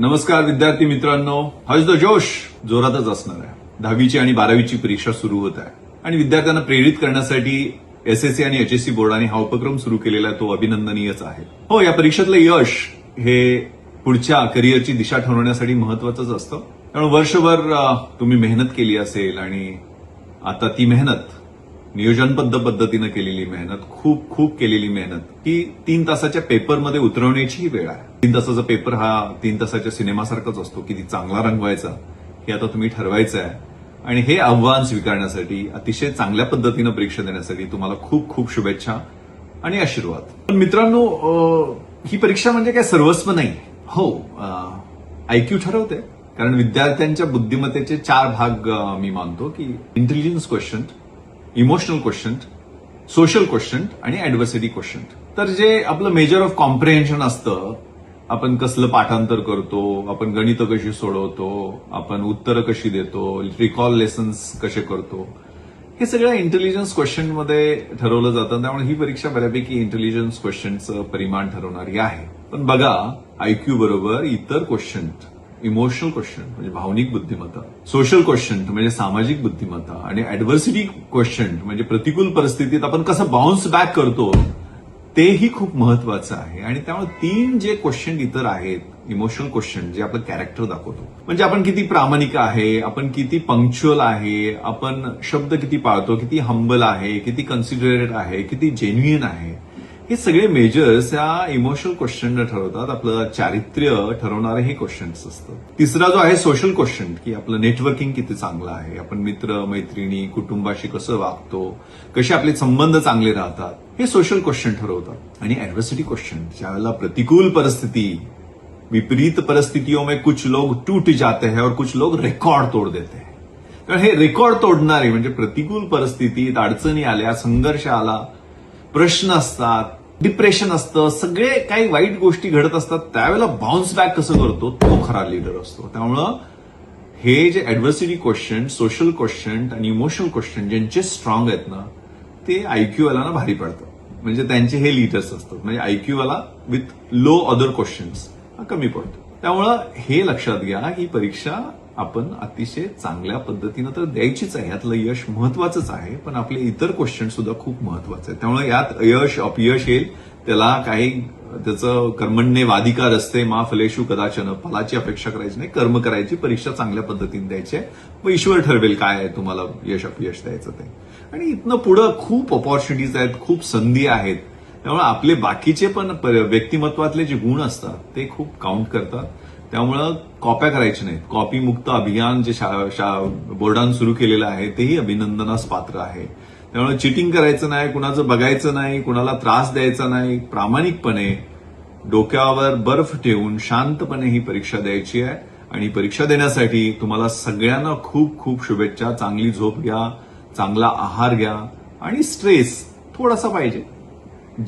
नमस्कार विद्यार्थी मित्रांनो. हज द जोश जोरातच असणार आहे. दहावीची आणि बारावीची परीक्षा सुरू होत आहे. आणि विद्यार्थ्यांना प्रेरित करण्यासाठी एसएससी आणि एचएससी बोर्डाने हा उपक्रम सुरू केलेला आहे. तो अभिनंदनीयच आहे. हो या परीक्षेतलं यश हे पुढच्या करिअरची दिशा ठरवण्यासाठी महत्वाचंच असतं. त्यामुळे वर्षभर तुम्ही मेहनत केली असेल आणि आता ती मेहनत नियोजनबद्ध पद्धतीनं केलेली मेहनत खूप खूप केलेली मेहनत ही तीन तासाच्या पेपरमध्ये उतरवण्याचीही वेळ आहे. तीन तासाचा पेपर हा तीन तासाच्या सिनेमासारखाच असतो किती चांगला रंगवायचा हे आता तुम्ही ठरवायचं आहे आणि हे आव्हान स्वीकारण्यासाठी अतिशय चांगल्या पद्धतीनं परीक्षा देण्यासाठी तुम्हाला खूप खूप शुभेच्छा आणि आशीर्वाद. पण मित्रांनो ही परीक्षा म्हणजे काय सर्वस्व नाही. हो आयक्यू ठरवते. कारण विद्यार्थ्यांच्या बुद्धिमत्तेचे चार भाग मी मानतो की intelligence question emotional question social question आणि ऍडव्हर्सिटी क्वेश्चन तर जे आपलं मेजर ऑफ कॉम्प्रिहेन्शन असतं आपण कसलं पाठांतर करतो आपण गणित कशी सोडवतो आपण उत्तरं कशी देतो रिकॉल लेसन्स कसे करतो हे सगळं इंटेलिजन्स क्वेश्चनमध्ये ठरवलं जातं. त्यामुळे ही परीक्षा बऱ्यापैकी इंटेलिजन्स क्वेश्चनचं परिमाण ठरवणारी आहे. पण बघा आयक्यू बरोबर इतर क्वेश्चन इमोशनल क्वेश्चन म्हणजे भावनिक बुद्धिमत्ता सोशल क्वेश्चन म्हणजे सामाजिक बुद्धिमत्ता आणि ऍडव्हर्सिटी क्वेश्चन म्हणजे प्रतिकूल परिस्थितीत आपण कसं बाउन्स बॅक करतो तेही खूप महत्वाचं आहे. आणि त्यामुळे तीन जे क्वेश्चन इतर आहेत इमोशनल क्वेश्चन जे आपलं कॅरेक्टर दाखवतो. म्हणजे आपण किती प्रामाणिक आहे आपण किती पंक्च्युअल आहे आपण शब्द किती पाळतो किती हंबल आहे किती कन्सिडरेट आहे किती जेन्युइन आहे. हे सगळे मेजर्स या इमोशनल क्वेश्चन ठरवतात. आपलं चारित्र्य ठरवणारे हे क्वेश्चन्स असतं. तिसरा जो आहे सोशल क्वेश्चन की आपलं नेटवर्किंग किती चांगलं आहे. आपण मित्र मैत्रिणी कुटुंबाशी कसं वागतो कसे आपले संबंध चांगले राहतात हे सोशल क्वेश्चन ठरवतात. आणि ऍडव्हर्सिटी क्वेश्चन ज्यावेळेला प्रतिकूल परिस्थिती विपरीत परिस्थितियों में कुछ लोग टूट जाते हैं और कुछ लोग रेकॉर्ड तोड़ देते हैं. कारण हे रेकॉर्ड तोडणारे म्हणजे प्रतिकूल परिस्थितीत अडचणी आल्या संघर्ष आला प्रश्न असतात डिप्रेशन असतं सगळे काही वाईट गोष्टी घडत असतात त्यावेळेला बाउन्स बॅक कसं करतो तो खरा लिडर असतो. त्यामुळं हे जे ऍडव्हर्सिटी क्वेश्चन सोशल क्वेश्चन आणि इमोशनल क्वेश्चन ज्यांचे स्ट्रॉंग आहेत ना ते आयक्यूवाला भारी पडतं. म्हणजे त्यांचे हे लिडर्स असतात. म्हणजे आयक्यूवाला विथ लो अदर क्वेश्चन्स हा कमी पडतो. त्यामुळं हे लक्षात घ्या ही परीक्षा आपण अतिशय चांगल्या पद्धतीनं तर द्यायचीच आहे. यातलं यश महत्वाचंच आहे पण आपले इतर क्वेश्चन सुद्धा खूप महत्त्वाचे आहेत. त्यामुळे यात यश अपयश येईल. त्याला काही त्याचं कर्मण्ये वाधिकार असते. मा फलेशू कदाचन फलाची अपेक्षा करायची नाही. कर्म करायची परीक्षा चांगल्या पद्धतीने द्यायची आहे. मग ईश्वर ठरवेल काय आहे तुम्हाला यश अपयश द्यायचं ते. आणि इथनं पुढं खूप ऑपॉर्च्युनिटीज आहेत खूप संधी आहेत. त्यामुळे आपले बाकीचे पण व्यक्तिमत्वातले जे गुण असतात ते खूप काउंट करतात. त्यामुळं कॉप्या करायच्या नाहीत कॉपी मुक्त अभियान जे शा- शा- बोर्डानं सुरू केलेलं आहे तेही अभिनंदनास पात्र आहे. त्यामुळे चिटिंग करायचं नाही कुणाचं बघायचं नाही कुणाला त्रास द्यायचा नाही प्रामाणिकपणे डोक्यावर बर्फ ठेवून शांतपणे ही परीक्षा द्यायची आहे. आणि परीक्षा देण्यासाठी तुम्हाला सगळ्यांना खूप खूप शुभेच्छा. चांगली झोप घ्या चांगला आहार घ्या आणि स्ट्रेस थोडासा पाहिजे.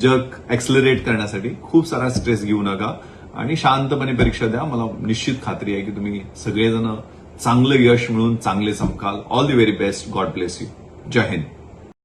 जग ऍक्सलरेट करण्यासाठी खूप सारा स्ट्रेस घेऊ नका. आणि शांतपणे परीक्षा द्या. मला निश्चित खात्री आहे की तुम्ही सगळेजण चांगलं यश मिळून चांगले चमकाल all the very best God bless you Jai Hind.